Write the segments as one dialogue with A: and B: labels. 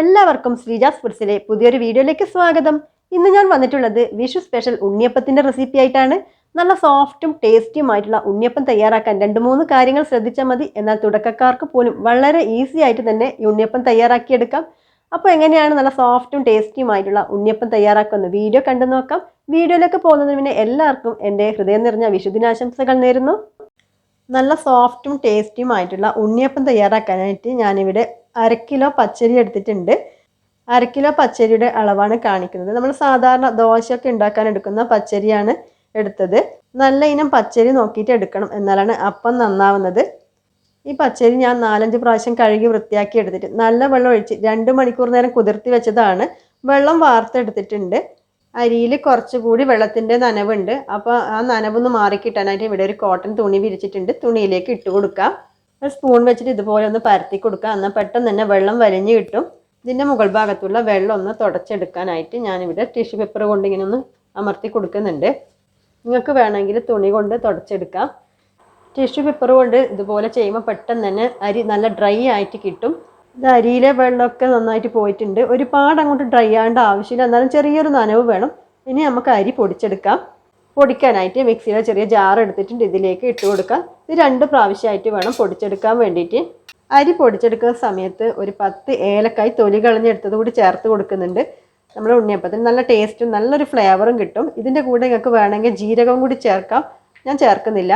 A: എല്ലാവർക്കും ശ്രീജാസ് ഫുഡ്സിലെ പുതിയൊരു വീഡിയോയിലേക്ക് സ്വാഗതം. ഇന്ന് ഞാൻ വന്നിട്ടുള്ളത് വിഷു സ്പെഷ്യൽ ഉണ്ണിയപ്പത്തിന്റെ റെസിപ്പി ആയിട്ടാണ്. നല്ല സോഫ്റ്റും ടേസ്റ്റിയുമായിട്ടുള്ള ഉണ്ണിയപ്പം തയ്യാറാക്കാൻ രണ്ട് മൂന്ന് കാര്യങ്ങൾ ശ്രദ്ധിച്ചാൽ മതി. എന്നാൽ തുടക്കക്കാർക്ക് പോലും വളരെ ഈസി ആയിട്ട് തന്നെ ഈ ഉണ്ണിയപ്പം തയ്യാറാക്കിയെടുക്കാം. അപ്പോൾ എങ്ങനെയാണ് നല്ല സോഫ്റ്റും ടേസ്റ്റിയുമായിട്ടുള്ള ഉണ്ണിയപ്പം തയ്യാറാക്കുന്ന വീഡിയോ കണ്ടു നോക്കാം. വീഡിയോയിലേക്ക് പോകുന്നതിന് പിന്നെ എല്ലാവർക്കും എന്റെ ഹൃദയം നിറഞ്ഞ വിഷുദിനാശംസകൾ നേരുന്നു. നല്ല സോഫ്റ്റും ടേസ്റ്റിയുമായിട്ടുള്ള ഉണ്ണിയപ്പം തയ്യാറാക്കാനായിട്ട് ഞാനിവിടെ അര കിലോ പച്ചരി എടുത്തിട്ടുണ്ട്. അര കിലോ പച്ചരിയുടെ അളവാണ് കാണിക്കുന്നത്. നമ്മൾ സാധാരണ ദോശയൊക്കെ ഉണ്ടാക്കാൻ എടുക്കുന്ന പച്ചരിയാണ് എടുത്തത്. നല്ല ഇനം പച്ചരി നോക്കിയിട്ട് എടുക്കണം എന്നാലാണ് അപ്പം നന്നാവുന്നത്. ഈ പച്ചരി ഞാൻ നാലഞ്ച് പ്രാവശ്യം കഴുകി വൃത്തിയാക്കി എടുത്തിട്ട് നല്ല വെള്ളം ഒഴിച്ച് രണ്ട് മണിക്കൂർ നേരം കുതിർത്തി വെച്ചതാണ്. വെള്ളം വാർത്തെടുത്തിട്ടുണ്ട്. അരിയിൽ കുറച്ചുകൂടി വെള്ളത്തിന്റെ നനവുണ്ട്. അപ്പോൾ ആ നനവൊന്ന് മാറിക്കിട്ടാനായിട്ട് ഇവിടെ ഒരു കോട്ടൺ തുണി വിരിച്ചിട്ടുണ്ട്. തുണിയിലേക്ക് ഇട്ട് കൊടുക്കാം. ഒരു സ്പൂൺ വെച്ചിട്ട് ഇതുപോലെ ഒന്ന് പരത്തി കൊടുക്കുക. എന്നാൽ പെട്ടെന്ന് തന്നെ വെള്ളം വലിഞ്ഞ് കിട്ടും. ഇതിന്റെ മുകൾ ഭാഗത്തുള്ള വെള്ളം ഒന്ന് തുടച്ചെടുക്കാനായിട്ട് ഞാനിവിടെ ടിഷ്യൂ പേപ്പർ കൊണ്ട് ഇങ്ങനെ ഒന്ന് അമർത്തി കൊടുക്കുന്നുണ്ട്. നിങ്ങൾക്ക് വേണമെങ്കിൽ തുണി കൊണ്ട് തുടച്ചെടുക്കാം. ടിഷ്യൂ പേപ്പർ കൊണ്ട് ഇതുപോലെ ചെയ്യുമ്പോൾ പെട്ടെന്ന് തന്നെ അരി നല്ല ഡ്രൈ ആയിട്ട് കിട്ടും. ഇത് അരിയിലെ വെള്ളമൊക്കെ നന്നായിട്ട് പോയിട്ടുണ്ട്. ഒരുപാട് അങ്ങോട്ട് ഡ്രൈ ആവേണ്ട ആവശ്യമില്ല. എന്നാലും ചെറിയൊരു നനവ് വേണം. ഇനി നമുക്ക് അരി പൊടിച്ചെടുക്കാം. പൊടിക്കാനായിട്ട് മിക്സിയിലെ ചെറിയ ജാർ എടുത്തിട്ടുണ്ട്. ഇതിലേക്ക് ഇട്ട് കൊടുക്കാം ഇത് രണ്ട് പ്രാവശ്യമായിട്ട് വേണം പൊടിച്ചെടുക്കാൻ വേണ്ടിയിട്ട്. അരി പൊടിച്ചെടുക്കുന്ന സമയത്ത് ഒരു പത്ത് ഏലക്കായ് തൊലി കളഞ്ഞെടുത്തത് കൂടി ചേർത്ത് കൊടുക്കുന്നുണ്ട്. നമ്മുടെ ഉണ്ണിയപ്പത്തിന് നല്ല ടേസ്റ്റും നല്ലൊരു ഫ്ലേവറും കിട്ടും. ഇതിന്റെ കൂടെ നിങ്ങൾക്ക് വേണമെങ്കിൽ ജീരകം കൂടി ചേർക്കാം. ഞാൻ ചേർക്കുന്നില്ല.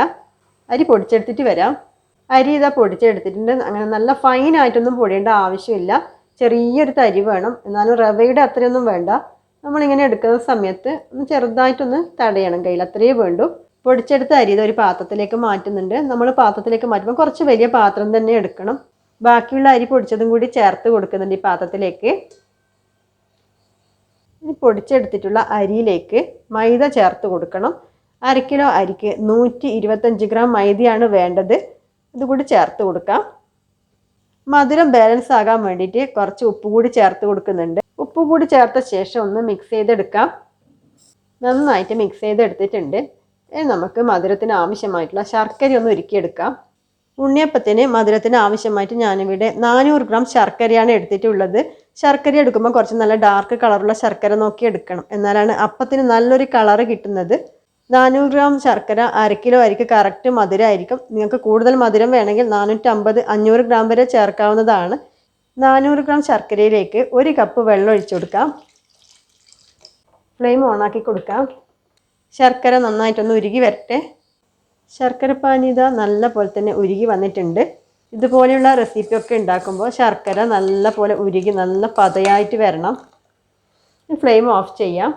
A: അരി പൊടിച്ചെടുത്തിട്ട് വരാം. അരി ഇതാ പൊടിച്ചെടുത്തിട്ടുണ്ട്. അങ്ങനെ നല്ല ഫൈനായിട്ടൊന്നും പൊടിയേണ്ട ആവശ്യമില്ല. ചെറിയൊരു തരി വേണം. എന്നാലും റവയുടെ അത്രയൊന്നും വേണ്ട. നമ്മളിങ്ങനെ എടുക്കുന്ന സമയത്ത് ഒന്ന് ചെറുതായിട്ടൊന്ന് തടയണം കയ്യിൽ. അത്രയേ വേണ്ടൂ. പൊടിച്ചെടുത്ത അരി ഇത് ഒരു പാത്രത്തിലേക്ക് മാറ്റുന്നുണ്ട്. നമ്മൾ പാത്രത്തിലേക്ക് മാറ്റുമ്പോൾ കുറച്ച് വലിയ പാത്രം തന്നെ എടുക്കണം. ബാക്കിയുള്ള അരി പൊടിച്ചതും കൂടി ചേർത്ത് കൊടുക്കുന്നുണ്ട് ഈ പാത്രത്തിലേക്ക്. ഇനി പൊടിച്ചെടുത്തിട്ടുള്ള അരിയിലേക്ക് മൈദ ചേർത്ത് കൊടുക്കണം. അര കിലോ അരിക്ക് നൂറ്റി ഇരുപത്തഞ്ച് ഗ്രാം മൈദയാണ് വേണ്ടത്. ഇതുകൂടി ചേർത്ത് കൊടുക്കാം. മധുരം ബാലൻസ് ആകാൻ വേണ്ടിയിട്ട് കുറച്ച് ഉപ്പ് കൂടി ചേർത്ത് കൊടുക്കുന്നുണ്ട്. ഉപ്പ് കൂടി ചേർത്ത ശേഷം ഒന്ന് മിക്സ് ചെയ്തെടുക്കാം. നന്നായിട്ട് മിക്സ് ചെയ്തെടുത്തിട്ടുണ്ട്. നമുക്ക് മധുരത്തിന് ആവശ്യമായിട്ടുള്ള ശർക്കര ഒന്ന് ഒരുക്കിയെടുക്കാം ഉണ്ണിയപ്പത്തിന് മധുരത്തിന് ആവശ്യമായിട്ട് ഞാനിവിടെ നാനൂറ് ഗ്രാം ശർക്കരയാണ് എടുത്തിട്ടുള്ളത്. ശർക്കര എടുക്കുമ്പോൾ കുറച്ച് നല്ല ഡാർക്ക് കളറുള്ള ശർക്കര നോക്കി എടുക്കണം. എന്നാലാണ് അപ്പത്തിന് നല്ലൊരു കളറ് കിട്ടുന്നത്. നാനൂറ് ഗ്രാം ശർക്കര അര കിലോ അരിക്ക് കറക്റ്റ് മധുരമായിരിക്കും നിങ്ങൾക്ക് കൂടുതൽ മധുരം വേണമെങ്കിൽ നാനൂറ്റമ്പത് അഞ്ഞൂറ് ഗ്രാം വരെ ചേർക്കാവുന്നതാണ്. നാനൂറ് ഗ്രാം ശർക്കരയിലേക്ക് ഒരു കപ്പ് വെള്ളം ഒഴിച്ചു കൊടുക്കാം. ഫ്ലെയിം ഓണാക്കി കൊടുക്കാം. ശർക്കര നന്നായിട്ടൊന്ന് ഉരുകി വരട്ടെ. ശർക്കര പാനീത നല്ല പോലെ തന്നെ ഉരുകി വന്നിട്ടുണ്ട്. ഇതുപോലെയുള്ള റെസിപ്പിയൊക്കെ ഉണ്ടാക്കുമ്പോൾ ശർക്കര നല്ല പോലെ ഉരുകി നല്ല പതയായിട്ട് വരണം. ഫ്ലെയിം ഓഫ് ചെയ്യാം.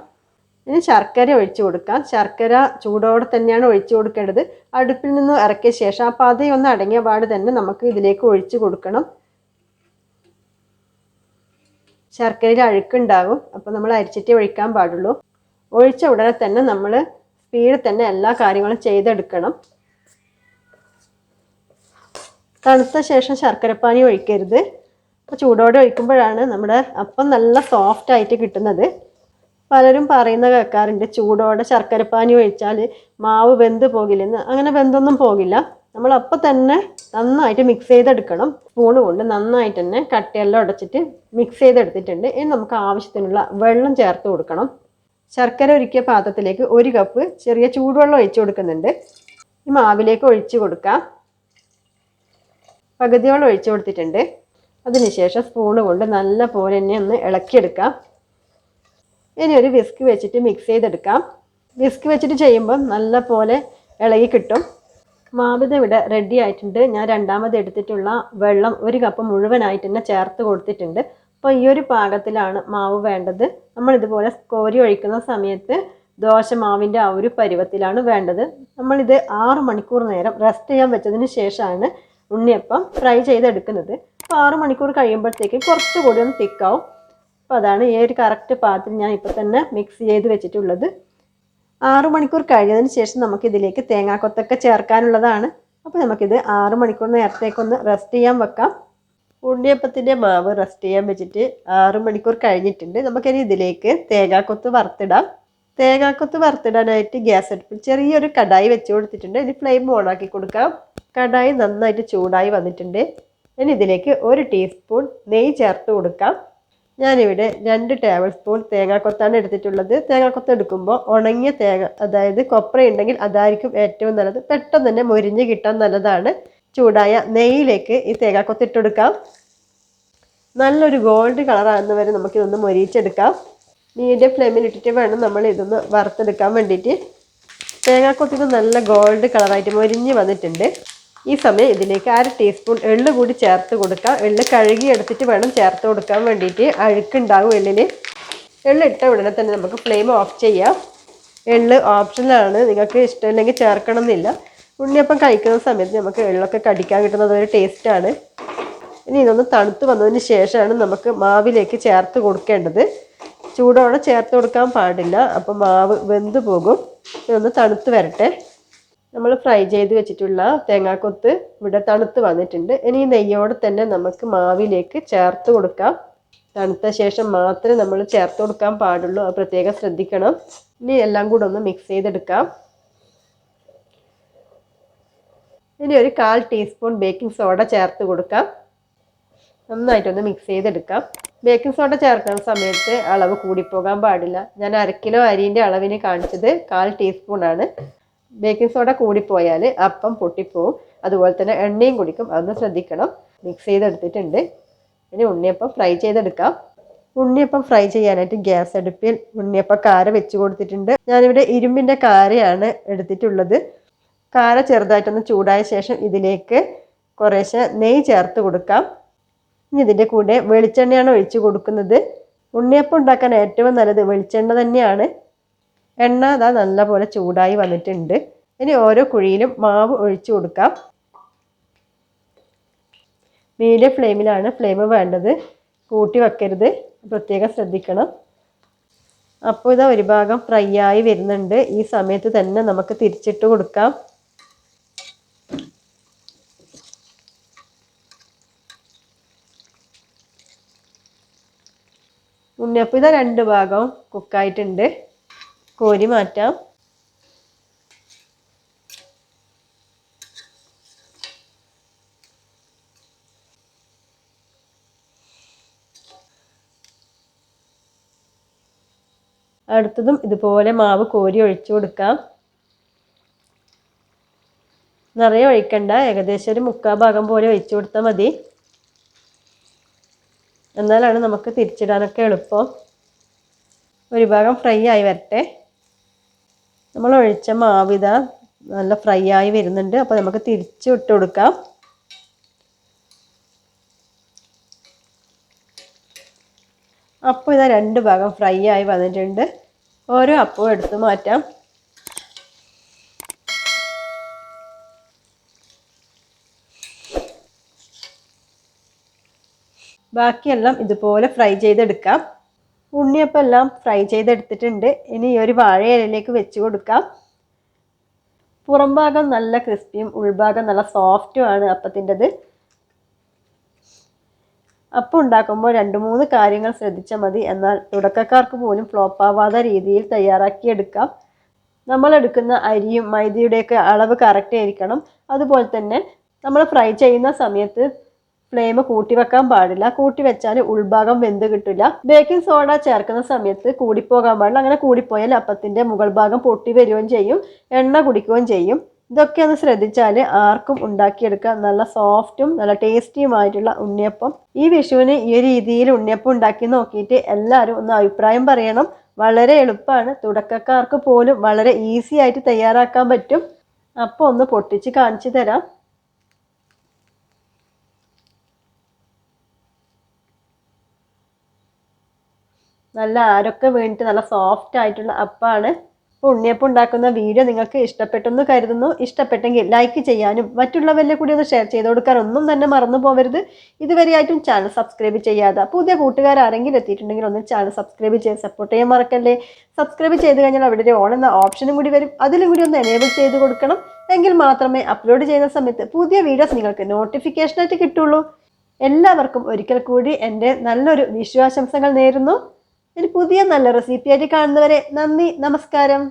A: ഇനി ശർക്കര ഒഴിച്ചു കൊടുക്കാം ശർക്കര ചൂടോടെ തന്നെയാണ് ഒഴിച്ചു കൊടുക്കേണ്ടത്. അടുപ്പിൽ നിന്ന് ഇറക്കിയ ശേഷം ആ പതയൊന്ന് അടങ്ങിയ പാട് തന്നെ നമുക്ക് ഇതിലേക്ക് ഒഴിച്ചു കൊടുക്കണം. ശർക്കരയിൽ അഴുക്കുണ്ടാകും. അപ്പോൾ നമ്മൾ അരിച്ചിട്ടേ ഒഴിക്കാൻ പാടുള്ളൂ. ഒഴിച്ച ഉടനെ തന്നെ നമ്മൾ സ്പീഡിൽ തന്നെ എല്ലാ കാര്യങ്ങളും ചെയ്തെടുക്കണം. തണുത്ത ശേഷം ശർക്കരപ്പാനി ഒഴിക്കരുത്. അപ്പോൾ ചൂടോടെ ഒഴിക്കുമ്പോഴാണ് നമ്മുടെ അപ്പം നല്ല സോഫ്റ്റ് ആയിട്ട് കിട്ടുന്നത്. പലരും പറയുന്ന കേൾക്കാറുണ്ട് ചൂടോടെ ശർക്കരപ്പാനി ഒഴിച്ചാൽ മാവ് വെന്ത് പോകില്ലെന്ന്. അങ്ങനെ വെന്തൊന്നും പോകില്ല. നമ്മൾ അപ്പം തന്നെ നന്നായിട്ട് മിക്സ് ചെയ്തെടുക്കണം. സ്പൂൺ കൊണ്ട് നന്നായിട്ട് തന്നെ കട്ടയെല്ലാം ഉടച്ചിട്ട് മിക്സ് ചെയ്തെടുത്തിട്ടുണ്ട്. ഇനി നമുക്ക് ആവശ്യത്തിനുള്ള വെള്ളം ചേർത്ത് കൊടുക്കണം. ശർക്കര ഒരുക്കിയ പാത്രത്തിലേക്ക് ഒരു കപ്പ് ചെറിയ ചൂടുവെള്ളം ഒഴിച്ചു കൊടുക്കുന്നുണ്ട്. ഈ മാവിലേക്ക് ഒഴിച്ചു കൊടുക്കാം. പകുതിയോളം ഒഴിച്ചു കൊടുത്തിട്ടുണ്ട്. അതിനുശേഷം സ്പൂണ് കൊണ്ട് നല്ല പോലെ തന്നെ ഒന്ന് ഇളക്കിയെടുക്കാം. ഇനി ഒരു വിസ്ക് വെച്ചിട്ട് മിക്സ് ചെയ്തെടുക്കാം. വിസ്ക് വെച്ചിട്ട് ചെയ്യുമ്പോൾ നല്ല പോലെ ഇളകി കിട്ടും. മാവിത ഇവിടെ റെഡി ആയിട്ടുണ്ട്. ഞാൻ രണ്ടാമത് എടുത്തിട്ടുള്ള വെള്ളം ഒരു കപ്പ് മുഴുവനായിട്ട് തന്നെ ചേർത്ത് കൊടുത്തിട്ടുണ്ട്. അപ്പോൾ ഈ ഒരു പാകത്തിലാണ് മാവ് വേണ്ടത്. നമ്മൾ ഇതുപോലെ കോരി ഒഴിക്കുന്ന സമയത്ത് ദോശ മാവിന്റെ ആ ഒരു പരുവത്തിലാണ് വേണ്ടത്. നമ്മളിത് ആറ് മണിക്കൂർ നേരം റെസ്റ്റ് ചെയ്യാൻ വെച്ചതിന് ശേഷമാണ് ഉണ്ണിയപ്പം ഫ്രൈ ചെയ്തെടുക്കുന്നത്. അപ്പോൾ ആറ് മണിക്കൂർ കഴിയുമ്പോഴത്തേക്ക് കുറച്ചുകൂടി ഒന്ന് തിക്കാവും അപ്പോൾ അതാണ് ഈ ഒരു കറക്റ്റ് പാത്രത്തിൽ ഞാൻ ഇപ്പോൾ തന്നെ മിക്സ് ചെയ്ത് വെച്ചിട്ടുള്ളത്. ആറ് മണിക്കൂർ കഴിഞ്ഞതിന് ശേഷം നമുക്കിതിലേക്ക് തേങ്ങാക്കൊത്തൊക്കെ ചേർക്കാനുള്ളതാണ്. അപ്പോൾ നമുക്കിത് ആറ് മണിക്കൂർ നേരത്തേക്കൊന്ന് റെസ്റ്റ് ചെയ്യാൻ വെക്കാം. ഉണ്ണിയപ്പത്തിന്റെ മാവ് റെസ്റ്റ് ചെയ്യാൻ വെച്ചിട്ട് ആറ് മണിക്കൂർ കഴിഞ്ഞിട്ടുണ്ട്. നമുക്കിനി ഇതിലേക്ക് തേങ്ങാക്കൊത്ത് വറുത്തിടാം. തേങ്ങാക്കൊത്ത് വറുത്തിടാനായിട്ട് ഗ്യാസ് അടുപ്പിൽ ചെറിയൊരു കടായി വെച്ച് കൊടുത്തിട്ടുണ്ട്. ഇനി ഫ്ലെയിം ഓണാക്കി കൊടുക്കാം. കടായി നന്നായിട്ട് ചൂടായി വന്നിട്ടുണ്ട്. ഇനി ഇതിലേക്ക് ഒരു ടീസ്പൂൺ നെയ്യ് ചേർത്ത് കൊടുക്കാം. ഞാനിവിടെ രണ്ട് ടേബിൾ സ്പൂൺ തേങ്ങാക്കൊത്താണ് എടുത്തിട്ടുള്ളത്. തേങ്ങാക്കൊത്ത് എടുക്കുമ്പോൾ ഉണങ്ങിയ തേങ്ങ അതായത് കൊപ്ര ഉണ്ടെങ്കിൽ അതായിരിക്കും ഏറ്റവും നല്ലത്. പെട്ടെന്ന് തന്നെ മുരിഞ്ഞ് കിട്ടാൻ നല്ലതാണ്. ചൂടായ നെയ്യിലേക്ക് ഈ തേങ്ങാക്കൊത്ത് ഇട്ടെടുക്കാം. നല്ലൊരു ഗോൾഡ് കളറാകുന്ന വരെ നമുക്കിതൊന്ന് മൊരിയിച്ചെടുക്കാം മീഡിയം ഫ്ലെയിമിൽ ഇട്ടിട്ട് വേണം നമ്മൾ ഇതൊന്ന് വറുത്തെടുക്കാൻ വേണ്ടിയിട്ട്. തേങ്ങാക്കൊത്തിന് നല്ല ഗോൾഡ് കളറായിട്ട് മൊരിഞ്ഞ് വന്നിട്ടുണ്ട്. ഈ സമയം ഇതിലേക്ക് അര ടീസ്പൂൺ എള്ള് കൂടി ചേർത്ത് കൊടുക്കാം. എള്ള് കഴുകി എടുത്തിട്ട് വേണം ചേർത്ത് കൊടുക്കാൻ വേണ്ടിയിട്ട്. അഴുക്കുണ്ടാവും എള്ളിൽ എള്ള് ഇട്ട ഉടനെ തന്നെ നമുക്ക് ഫ്ലെയിം ഓഫ് ചെയ്യാം. എള്ള് ഓപ്ഷനാണ് നിങ്ങൾക്ക് ഇഷ്ടമില്ലെങ്കിൽ ചേർക്കണം എന്നില്ല ഉണ്ണിയപ്പം കഴിക്കുന്ന സമയത്ത് നമുക്ക് എള്ളൊക്കെ കടിക്കാൻ കിട്ടുന്നത് ഒരു ടേസ്റ്റാണ് ഇനി ഇതൊന്ന് തണുത്ത് വന്നതിന് ശേഷമാണ് നമുക്ക് മാവിലേക്ക് ചേർത്ത് കൊടുക്കേണ്ടത്. ചൂടോടെ ചേർത്ത് കൊടുക്കാൻ പാടില്ല. അപ്പം മാവ് വെന്ത് പോകും. ഇതൊന്ന് തണുത്ത് വരട്ടെ. നമ്മൾ ഫ്രൈ ചെയ്ത് വെച്ചിട്ടുള്ള തേങ്ങാക്കൊത്ത് ഇവിടെ തണുത്ത് വന്നിട്ടുണ്ട്. ഇനി നെയ്യോടെ തന്നെ നമുക്ക് മാവിലേക്ക് ചേർത്ത് കൊടുക്കാം. തണുത്ത ശേഷം മാത്രമേ നമ്മൾ ചേർത്ത് കൊടുക്കാൻ പാടുള്ളൂ. അത് പ്രത്യേകം ശ്രദ്ധിക്കണം. ഇനി എല്ലാം കൂടെ ഒന്ന് മിക്സ് ചെയ്തെടുക്കാം. ഇനി ഒരു കാൽ ടീസ്പൂൺ ബേക്കിംഗ് സോഡ ചേർത്ത് കൊടുക്കാം. നന്നായിട്ടൊന്ന് മിക്സ് ചെയ്തെടുക്കാം. ബേക്കിംഗ് സോഡ ചേർക്കുന്ന സമയത്ത് അളവ് കൂടിപ്പോകാൻ പാടില്ല. ഞാൻ അര കിലോ അരിന്റെ അളവിന് കാണിച്ചത് കാൽ ടീസ്പൂൺ ആണ്. ബേക്കിംഗ് സോഡ കൂടിപ്പോയാൽ അപ്പം പൊട്ടിപ്പോവും. അതുപോലെ തന്നെ എണ്ണയും കുടിക്കും. അതൊന്ന് ശ്രദ്ധിക്കണം. മിക്സ് ചെയ്തെടുത്തിട്ടുണ്ട്. ഇനി ഉണ്ണിയപ്പം ഫ്രൈ ചെയ്തെടുക്കാം. ഉണ്ണിയപ്പം ഫ്രൈ ചെയ്യാനായിട്ട് ഗ്യാസ് അടുപ്പിൽ ഉണ്ണിയപ്പം കാര വെച്ച് കൊടുത്തിട്ടുണ്ട്. ഞാനിവിടെ ഇരുമ്പിന്റെ കാരയാണ് എടുത്തിട്ടുള്ളത്. കാര ചെറുതായിട്ടൊന്ന് ചൂടായ ശേഷം ഇതിലേക്ക് കുറേശ്ശെ നെയ്യ് ചേർത്ത് കൊടുക്കാം. ഇനി ഇതിന്റെ കൂടെ വെളിച്ചെണ്ണയാണ് ഒഴിച്ച് കൊടുക്കുന്നത്. ഉണ്ണിയപ്പം ഉണ്ടാക്കാൻ ഏറ്റവും നല്ലത് വെളിച്ചെണ്ണ തന്നെയാണ്. എണ്ണ അതാ നല്ലപോലെ ചൂടായി വന്നിട്ടുണ്ട്. ഇനി ഓരോ കുഴിയിലും മാവ് ഒഴിച്ചു കൊടുക്കാം. മീഡിയം ഫ്ലെയിമിലാണ് ഫ്ലെയിം വേണ്ടത്. കൂട്ടി വെക്കരുത്. പ്രത്യേകം ശ്രദ്ധിക്കണം. അപ്പോൾ ഇതാ ഒരു ഭാഗം ഫ്രൈ ആയി വരുന്നുണ്ട്. ഈ സമയത്ത് തന്നെ നമുക്ക് തിരിച്ചിട്ട് കൊടുക്കാം. ഉണ്ണിയപ്പം ഇതാ രണ്ട് ഭാഗം കുക്കായിട്ടുണ്ട്. കോരി മാറ്റാം. അടുത്തതും ഇതുപോലെ മാവ് കോരി ഒഴിച്ചു കൊടുക്കാം. നിറയെ ഒഴിക്കണ്ട ഏകദേശം ഒരു മുക്കാൽ ഭാഗം പോലെ ഒഴിച്ചു കൊടുത്താൽ മതി. എന്നാലാണ് നമുക്ക് തിരിച്ചിടാനൊക്കെ എളുപ്പം. ഒരു ഭാഗം ഫ്രൈ ആയി വരട്ടെ. നമ്മൾ ഒഴിച്ച മാവിത നല്ല ഫ്രൈ ആയി വരുന്നുണ്ട്. അപ്പോൾ നമുക്ക് തിരിച്ച് ഇട്ട് കൊടുക്കാം. അപ്പോൾ ഇതാ രണ്ട് ഭാഗം ഫ്രൈ ആയി വന്നിട്ടുണ്ട്. ഓരോ അപ്പവും എടുത്ത് മാറ്റാം. ബാക്കിയെല്ലാം ഇതുപോലെ ഫ്രൈ ചെയ്തെടുക്കാം. ഉണ്ണിയപ്പം എല്ലാം ഫ്രൈ ചെയ്തെടുത്തിട്ടുണ്ട്. ഇനി ഒരു വാഴയിലയിലേക്ക് വെച്ച് കൊടുക്കാം. പുറം ഭാഗം നല്ല ക്രിസ്പിയും ഉൾഭാഗം നല്ല സോഫ്റ്റുമാണ് അപ്പത്തിന്റെത്. അപ്പം ഉണ്ടാക്കുമ്പോൾ രണ്ട് മൂന്ന് കാര്യങ്ങൾ ശ്രദ്ധിച്ചാൽ മതി. എന്നാൽ തുടക്കക്കാർക്ക് പോലും ഫ്ലോപ്പ് ആവാത്ത രീതിയിൽ തയ്യാറാക്കിയെടുക്കാം നമ്മൾ എടുക്കുന്ന അരിയും മൈദയുടെയൊക്കെ അളവ് കറക്റ്റ് ആയിരിക്കണം. അതുപോലെ തന്നെ നമ്മൾ ഫ്രൈ ചെയ്യുന്ന സമയത്ത് ഫ്ലെയിം കൂട്ടി വെക്കാൻ പാടില്ല. കൂട്ടി വെച്ചാൽ ഉൾഭാഗം വെന്ത് കിട്ടില്ല ബേക്കിംഗ് സോഡ ചേർക്കുന്ന സമയത്ത് കൂടിപ്പോകാൻ പാടില്ല. അങ്ങനെ കൂടിപ്പോയാൽ അപ്പത്തിന്റെ മുകൾ ഭാഗം പൊട്ടി വരികയും ചെയ്യും. എണ്ണ കുടിക്കുകയും ചെയ്യും. ഇതൊക്കെ ഒന്ന് ശ്രദ്ധിച്ചാൽ ആർക്കും ഉണ്ടാക്കിയെടുക്കാൻ നല്ല സോഫ്റ്റും നല്ല ടേസ്റ്റിയുമായിട്ടുള്ള ഉണ്ണിയപ്പം. ഈ വിഷുവിന് ഈ രീതിയിൽ ഉണ്ണിയപ്പം ഉണ്ടാക്കി നോക്കിയിട്ട് എല്ലാവരും ഒന്ന് അഭിപ്രായം പറയണം. വളരെ എളുപ്പമാണ് തുടക്കക്കാർക്ക് പോലും വളരെ ഈസി ആയിട്ട് തയ്യാറാക്കാൻ പറ്റും. അപ്പോൾ ഒന്ന് പൊട്ടിച്ച് കാണിച്ചു തരാം. നല്ല ആരൊക്കെ വീണിട്ട് നല്ല സോഫ്റ്റ് ആയിട്ടുള്ള അപ്പാണ്. അപ്പോൾ ഉണ്ണിയപ്പം ഉണ്ടാക്കുന്ന വീഡിയോ നിങ്ങൾക്ക് ഇഷ്ടപ്പെട്ടെന്ന് കരുതുന്നു. ഇഷ്ടപ്പെട്ടെങ്കിൽ ലൈക്ക് ചെയ്യാനും മറ്റുള്ളവരിലെ കൂടി ഒന്ന് ഷെയർ ചെയ്ത് കൊടുക്കാൻ ഒന്നും തന്നെ മറന്നു പോകരുത് ഇതുവരെയായിട്ടും ചാനൽ സബ്സ്ക്രൈബ് ചെയ്യാതെ പുതിയ കൂട്ടുകാർ ആരെങ്കിലും എത്തിയിട്ടുണ്ടെങ്കിൽ ഒന്ന് ചാനൽ സബ്സ്ക്രൈബ് ചെയ്ത് സപ്പോർട്ട് ചെയ്യാൻ മറക്കല്ലേ? സബ്സ്ക്രൈബ് ചെയ്ത് കഴിഞ്ഞാൽ അവിടെ ഒരു ഓൺ എന്ന ഓപ്ഷനും കൂടി വരും. അതിലും കൂടി ഒന്ന് എനേബിൾ ചെയ്ത് കൊടുക്കണം. എങ്കിൽ മാത്രമേ അപ്ലോഡ് ചെയ്യുന്ന സമയത്ത് പുതിയ വീഡിയോസ് നിങ്ങൾക്ക് നോട്ടിഫിക്കേഷനായിട്ട് കിട്ടുള്ളൂ. എല്ലാവർക്കും ഒരിക്കൽ കൂടി എന്റെ നല്ലൊരു വിശ്വാസംസകൾ നേരുന്നു. ഇനി പുതിയ നല്ല റെസിപ്പി ആയിട്ട് കാണുന്നവരെ നന്ദി നമസ്കാരം.